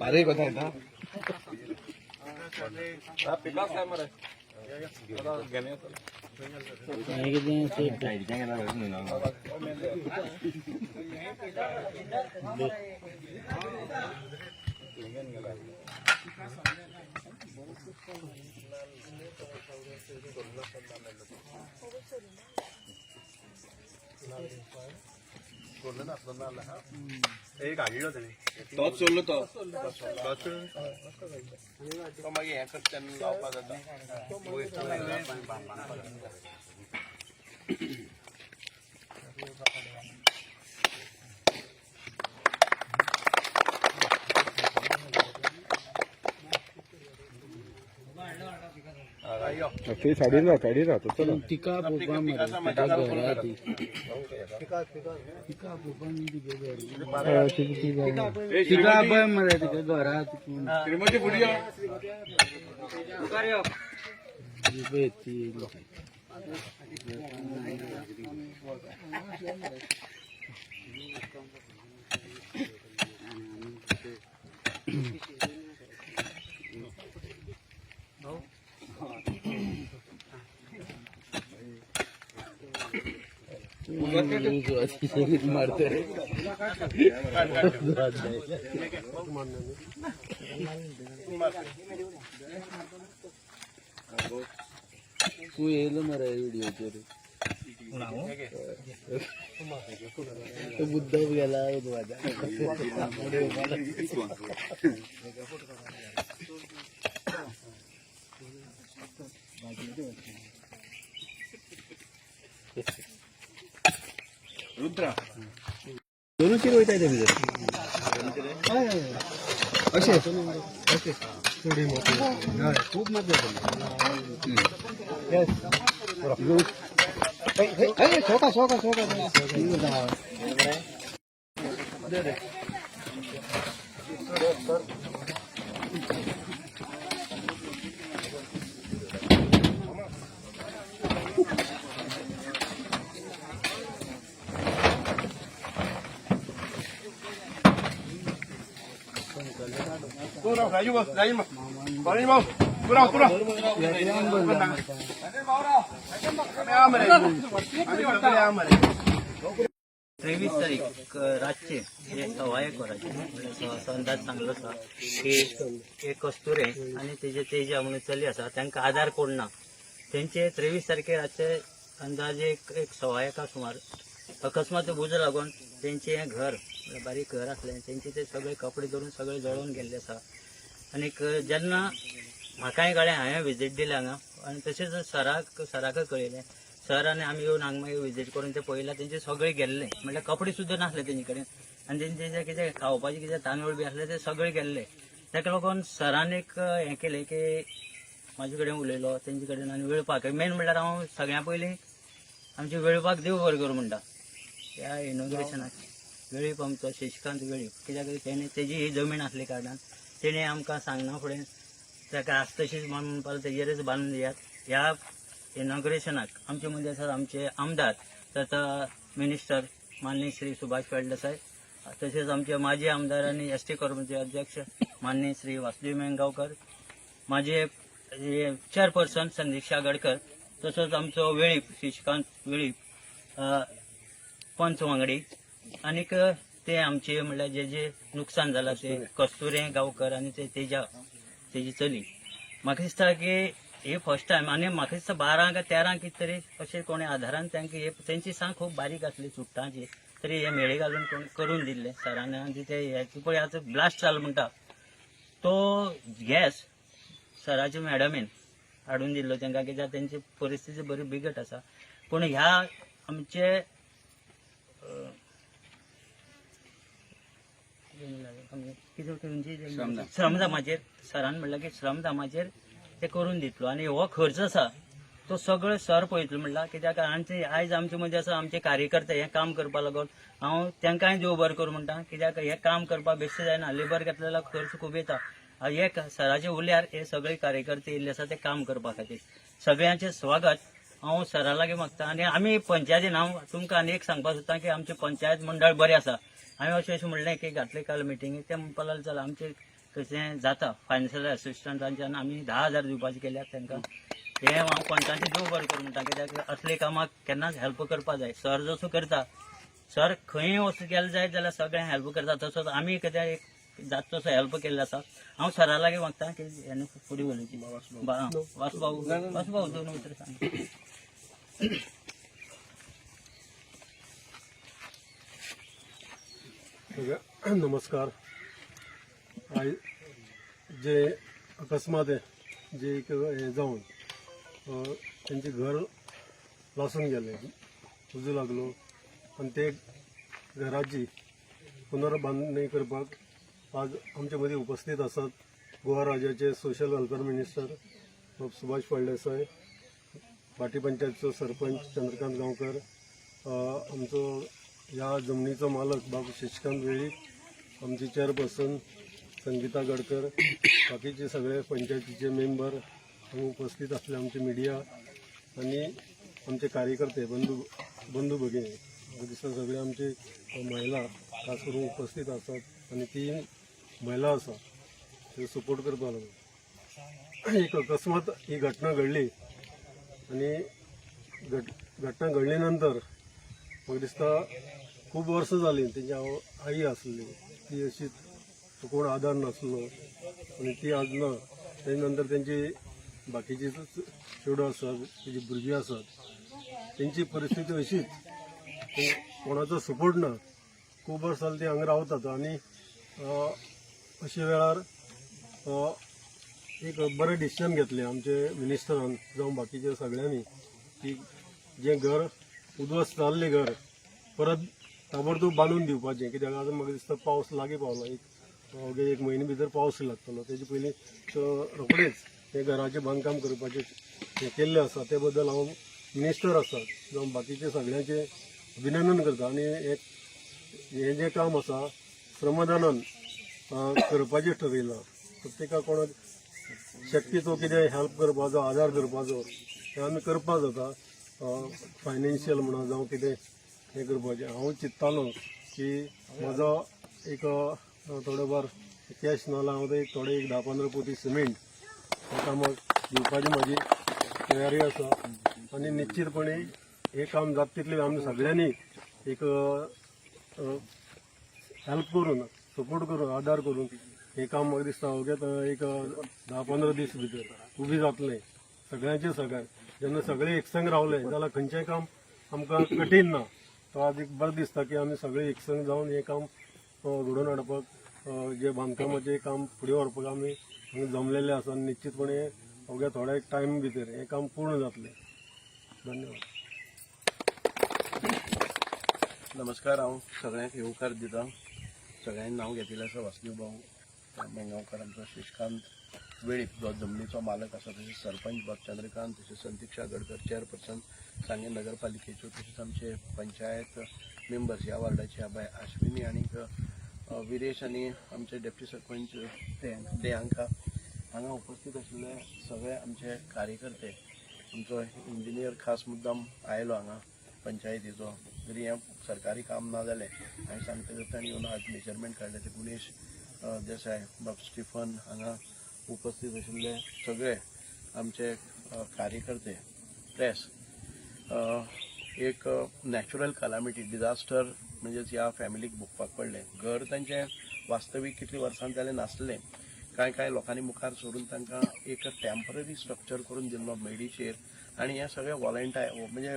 पारे কথা এটা तोच सोडलो तो तो मागीर हें करता तेन्ना लावपा जाता ते साडीन राहा साडीन राहा तो चला तिका पोपा मरे तिका घरा ती तिका पोपा मी तिका घरा तिका पळय मरे तिका घरा श्रीमती फुडी या ती मारते. तू येईल मरे व्हिडिओचे तो बुद्ध गेला माझ्या रुद्रा दोन चिर वयता ते भितर अशे अशे थोडी मोठी हय खूप मजा येते शोका शोका शोका तेवीस तारीख रातचे. हे अंदाज सांगलो आसा की एक कस्तुरे आणि तेजे तेजे म्हणून चली आसा तांकां आधार कोण ना तेंचे तेवीस तारखे रातचे अंदाजे एक एक सवायका सुमार. अकस्मात बुज लागून तेंचे हें घर बारीक घर आसलें तेंचे ते सगळे कपडे धरून सगळे जळोवन गेल्ले आसा आनीक जेन्ना म्हाकाय कळ्ळें हांवें विजीट दिली हांगा आनी तशेंच सराक सराक कळयलें सर आनी आमी येवन हांगा मागीर विजीट करून ते पळयला तेंचे सगळे गेल्ले. म्हणल्यार कपडे सुद्दां नासले तेंचे कडेन आनी तेंचे जे कितें खावपाचे कितें तांदूळ बी आसले ते सगळे गेल्ले. ताका लागून सरान एक हें केलें की म्हाजे कडेन उलयलो तेंचे कडेन आनी वेळपाक मेन म्हणल्यार हांव सगळ्यां पयलीं आमचे वेळपाक देव बरें करूं म्हणटा ह्या इनॉग्रेशनाक वेळीप आमचो शशिकांत वेळीप कित्याक तेणे तेजी ही जमीन आसली कारणान तेणे आमकां सांगना फुडें ताका आसता तशीच म्हणून तेजेरच बांदून दियात ह्या इनॉग्रेशनाक आमचे म्हणजे मदीं आसात आमचे आमदार तथा मिनिस्टर माननीय श्री सुभाष फळदेसाय तसेच आमचे माजी आमदार आणि एस टी कॉर्पोरेचे अध्यक्ष माननीय श्री वासुदेव मेंगावकर माझे चेअरपर्सन संदिक्षा गडकर तसोच आमचो वेळीप श्रीकांत वेळीप पंच वांगडी आनीक ते आमचे म्हणल्यार जे जे नुकसान जालां ते कस्तुरे. गांवकर आनी ते तेजा तेजी चली. म्हाका दिसता की हे फर्स्ट टायम आनी म्हाका दिसता बारा काय तेरा कितें तरी अशें कोणी आधारान तांकां हे तेंची सांग खूब बारीक आसली चुट्टांची तरी हे मेळे घालून कोण करून दिल्ले सरान. आनी ते हेचे पळय आतां ब्लास्ट जालो म्हणटा तो गॅस सराच्या मॅडमीन हाडून दिल्लो तांकां कित्याक तेंची परिस्थिती बरी बिगट आसा पूण ह्या आमचे कितें खंयची श्रमधामाचेर सरान म्हणलें की श्रमधामाचेर ते करून दितलो. आनी हो खर्च आसा तो सगळो सर पळयतलो म्हणला कित्याक आमचे आयज आमचे मदीं आसा आमचे कार्यकर्ते हें काम करपा लागून हांव तेंकांय देव बर करूं म्हणटा कित्याक हें काम करपाक बेश्टें जायना लेबर घेतले जाल्यार खर्च खूब येता. हे सराचे उल्यार हे सगळे कार्यकर्ते येयल्ले आसा ते काम करपा खातीर. सगळ्यांचे स्वागत हांव सरा लागीं मागता. आनी आमी पंचायतीन हांव तुमकां आनी एक सांगपाक सोदतां की आमचें पंचायत मंडळ बरें आसा. हांवें अशें अशें म्हणलें की घातलें काल मिटिंगेक ते म्हणपाक लागले चल आमचें कशें जाता? फायनान्शियल असिस्टंटांच्यान आमी धा हजार दिवपाचे केल्यात तांकां हे हांव पंचांचे देव बरें करूं म्हणटा कित्याक असले कामाक केन्नाच हेल्प करपा जाय. सर जसो करता सर खंय वस्तू केलें जायत जाल्यार सगळें हेल्प करता. तसोच आमी कित्याक एक जात तसो हेल्प केल्लो आसा हांव सरा लागीं मागता की हेणे फुडें उलोवची वासभाऊ वासभाऊ दोन उतर सांग सगळ्या- नमस्कार आय जे अकस्मात आहे जे एक हे जाऊन त्यांचे घर लासून गेले उजू लागलो आणि ते घराची पुनर्बांधणी करपाक आज आमचे मदीं उपस्थित आसात गोवा राज्याचे social welfare minister Subhash Phaldesai पाटी पंचायतचो सरपंच चंद्रकांत गांवकर आमचो ह्या जमनीचो मालक बाबू शशिकांत वेळी आमचे चेअरपर्सन संगीता गडकर बाकीचे सगळे पंचायतीचे मेंबर उपस्थित असले आमचे मिडिया आणि आमचे कार्यकर्ते बंधू बंधू भगिनी दिसतात सगळे आमचे महिला खास करून उपस्थित असतात आणि ती महिला आसा ते सपोर्ट करपा लागून एक अकस्मात ही घटना घडली आणि घट घटना घडल्यानंतर नंतर म्हाका दिसता खूब वर्सां जालीं तेंची हांव आई आसली ती अशी कोण आदार नासलो आनी ती आज ना तेजे नंतर तेंची बाकीची चेडूं आसात तेजी भुरगीं आसात तेंची परिस्थिती अशीच कोणाचो सपोर्ट ना खूब वर्सां जालीं ती हांगा रावतात आनी अं, अशे वेळार एक बरें डिसिजन घेतलें आमचे मिनिस्टरान जावं बाकीच्या सगळ्यांनी की जें घर उद्वस्त जाल्लें घर. परत ताबडतोब बांदून दिवपाचें कित्याक आतां म्हाका दिसता पावस लागीं पावला एक अवघे एक म्हयने भितर पावस लागतलो तेजे पयलीं रोखडेच हे घराचें बांदकाम करपाचें हें केल्लें आसा ते बद्दल हांव मिनिस्टर आसा जावं बाकीचे सगळ्यांचे अभिनंदन करता आनी हे हें जें काम आसा श्रमदानान करपाचें ठरयलां प्रत्येका कोणाक शक्तीचो कितें हेल्प करपाचो आदार करपाचो तें आमी करपा जाता फायनान्शियल म्हणा जावं कितें हें करपाचें हांव चिंत्तालो की म्हजो एक थोडो थोडे बार कॅश नाल्यार हांव एक थोडे एक धा पंदरा पोती सिमेंट ह्या कामाक दिवपाची म्हाजी तयारी आसा आनी निश्चितपणे हें काम जाता तितलें आमी सगळ्यांनी एक हेल्प करून सपोर्ट करून आदार करून हे काम म्हाका दिसता ओके एक धा पंदरा दीस भितर उबी जातलें सगळ्यांचे सगळ्यांक जेन्ना सगळे एकसंग रावले जाल्यार खंयचेंय काम आमकां कठीण ना तो आज एक बरें दिसता की आमी सगळे एकसंग जावन हें काम घडोवन हाडपाक जे बांदकामाचें काम फुडें व्हरपाक आमी जमलेले आसा आनी निश्चितपणे अवघ्या थोड्या एक टायम भितर हें काम पूर्ण जातलें. धन्यवाद. नमस्कार हांव सगळ्यांक येवकार दिता. सगळ्यांनी नांव घेतिल्लें आसा वासुदेव भाऊ बेंगांवकर आमचो शशिकांत वेळीप जो जमनीचो मालक आसा तशेंच सरपंच बाब चंद्रकांत तसेच संदीक्षा गडकर चेअरपर्सन सांगे नगरपालिकेच्यो तशेंच आमचे पंचायत मेंबर्स ह्या वार्डाचे बाय अश्विनी आनीक विरेश आनी आमचे डेप्टी सरपंच ते ते हांकां हांगा उपस्थित आशिल्ले सगळे आमचे कार्यकर्ते आमचो इंजिनियर खास मुद्दाम आयलो हांगा पंचायतीचो. जरी हें सरकारी काम ना जालें हांवें सांगता ताणी येवन आज मेजरमेंट काडलें ते गुणेश देसाय बाब स्टिफन हांगा उपस्थित आशिल्ले सगळे आमचे कार्यकर्ते प्रेस एक नॅचरल कलामिटी डिझास्टर म्हणजेच ह्या फॅमिलीक भोगपाक पडलें. घर तांचें वास्तवीक कितले वर्सां जालें नासलें. कांय कांय लोकांनी मुखार सोडून तांकां एक टेंपररी स्ट्रक्चर करून दिल्लो मेडीचेर आनी हे सगळे वॉलंटाय म्हणजे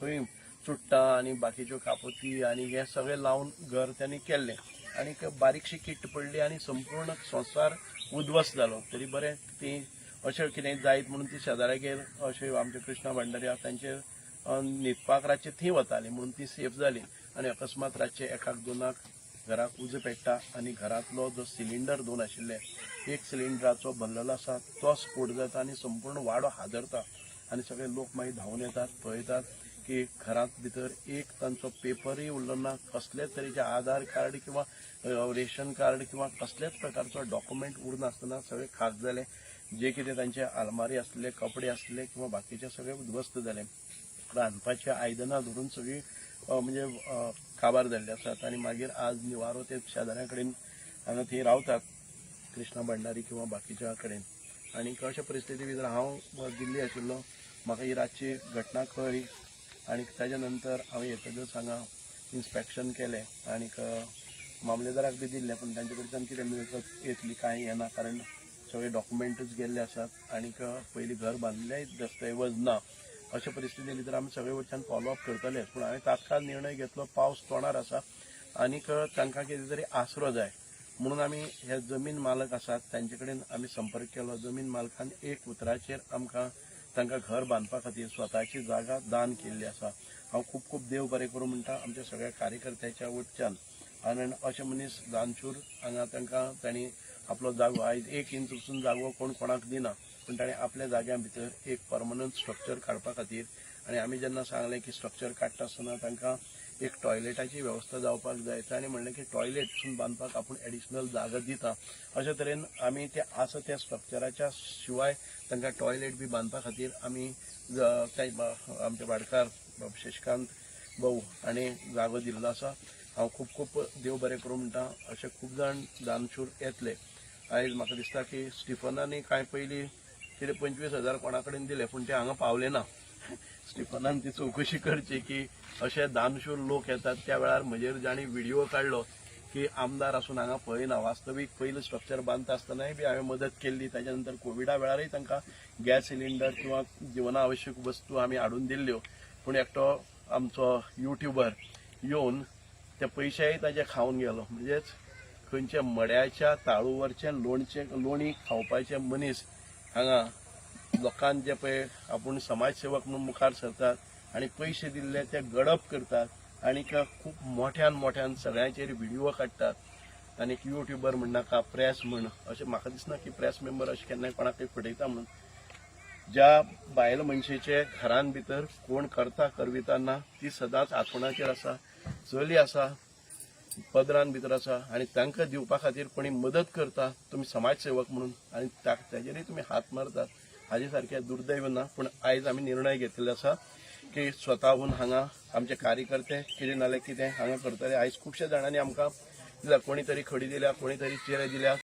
खंय चुट्टां आनी बाकीच्यो कापोती आनी हे सगळें लावन घर त्यांनी केल्लें आनीक बारीकशी किट पडली आनी संपूर्ण संसार उद्वस्त जालो तरी बरें ती अशें कितें जायत म्हणून ती शेजाऱ्यागेर अशें आमचे कृष्णा भंडारी आसा तांचे न्हिदपाक रातचे थंय वताली म्हणून ती सेफ जाली आनी अकस्मात रातचे एकाक दोनाक घराक उजो पेट्टा आनी घरांतलो जो सिलिंडर दोन आशिल्ले एक सिलिंडराचो भरलेलो आसा तो स्फोट जाता आनी संपूर्ण वाडो हादरता. आनी सगळे लोक मागीर धांवन येतात पळयतात. की घरांत भितर एक तांचो पेपरूय उरलो ना कसलेच तरेचे आधार कार्ड किंवा रेशन कार्ड किंवा कसलेच प्रकारचो डॉक्युमेंट उरनासतना सगळे खास जालें जे कितें तांचे आलमारी आसले कपडे आसले किंवा बाकीचे सगळे उद्ध्वस्त जाले रांदपाची आयदनां धरून सगळी म्हणजे काबार जाल्ले आसात आनी मागीर आज निवारो ते शेजाऱ्या कडेन हांगा थंय रावतात कृष्णा भंडारी किंवा बाकीच्या कडेन. आनी अशा परिस्थिती भितर हांव दिल्ली आशिल्लो म्हाका ही रातची घटना कळ्ळी आनी ताज्या नंतर हांवें येतकच हांगा इन्स्पेक्शन केलें आनीक मामलेदाराक बी दिल्लें पूण तांचे कडच्यान कितें मिळकत येतली कांय येना कारण सगळे डॉक्युमेंटूच गेल्ले आसात आनीक पयलीं घर बांदलेंय दस्तऐवज ना अशा परिस्थिती भितर आमी सगळे वयच्यान फॉलोअप करतले. पूण हांवें तात्काळ निर्णय घेतलो पावस तोंडार आसा आनीक तांकां कितें तरी आसरो जाय म्हणून आमी हे जमीन मालक आसात तांचे कडेन आमी संपर्क केलो. जमीन मालकान एक उतराचेर आमकां तांकां घर बांदपा खातीर स्वताची जागा दान केल्ली आसा हांव खूब खूब देव बरें करूं म्हणटा आमच्या सगळ्या कार्यकर्त्याच्या वटच्यान. आनी अशे मनीस दानशूर हांगा तांकां तांणी आपलो जागो आयज एक इंच वचून जागो कोण कोणाक दिना पूण ताणें आपल्या जाग्या भितर एक परमनंट स्ट्रक्चर काडपा खातीर आनी आमी जेन्ना सांगलें की स्ट्रक्चर काडटा आसतना तांकां एक टॉयलेटाची वेवस्था जावपाक जाय ताणें म्हणलें की टॉयलेट बांदपाक आपूण एडिशनल जागा दिता. अशे तरेन आमी ते आसा त्या स्ट्रक्चराच्या शिवाय तांकां टॉयलेट बी बांदपा खातीर आमी आमचे भाडकार शशिकांत भाऊ हाणें जागो दिल्लो आसा. हांव खूब खूब देव बरें करूं म्हणटा. अशे खूब जाण दानशूर येतले. आयज म्हाका दिसता की स्टिफनांनी कांय पयलीं कितें पंचवीस हजार कोणा कडेन दिले पूण ते हांगा पावले ना. स्टिफनान ती चवकशी करची की असे दानशूर लोक येतात. त्या वेळार म्हजेर जाणी व्हिडिओ काडलो की आमदार आसून हांगा पळयना. वास्तवीक पहिलं स्ट्रक्चर बांदता आसतनाय बी हांवें मदत केल्ली. ताज्या नंतर कोविडा वेळारय तांकां गॅस सिलिंडर किंवा जिवना आवश्यक वस्तू आमी हाडून दिल्ल्यो. पूण एकटो आमचो युट्यूबर येवन ते पयशेय ताजे खावन गेलो. म्हणजेच खंयच्या मड्याच्या ताळूवरचे लोणचे लोणी खावपाचे मनीस हांगा लोकांक जे पळय आपूण समाजसेवक म्हणून मुखार सरतात आनी पयशे दिल्ले ते गडप करतात आनीक खूब मोठ्यान मोठ्यान सगळ्यांचेर व्हिडिओ काडटात आनीक युट्यूबर म्हणनाका प्रेस म्हण अशें म्हाका दिसना की प्रेस मेंबर अशें केन्नाय कोणाकय फटयता म्हणून. ज्या बायल मनशेचे घरान भितर कोण करता करविता ना ती सदांच आंतवणाचेर आसा चली आसा पदरान भितर आसा आनी तांकां दिवपा खातीर कोणी मदत करता तुमी समाजसेवक म्हणून आनी ताक- ताजेरय तुमी हात मारतात. हाजे सारकें दुर्दैव ना पूण आयज आमी निर्णय घेतिल्लो आसा की स्वताहून हांगा आमचे कार्यकर्ते कितें नाल्यार कितें हांगा करतले. आयज खुबशे जाणांनी आमकां दिल्या कोणी तरी खडी दिल्या कोणी तरी चिरे दिल्या.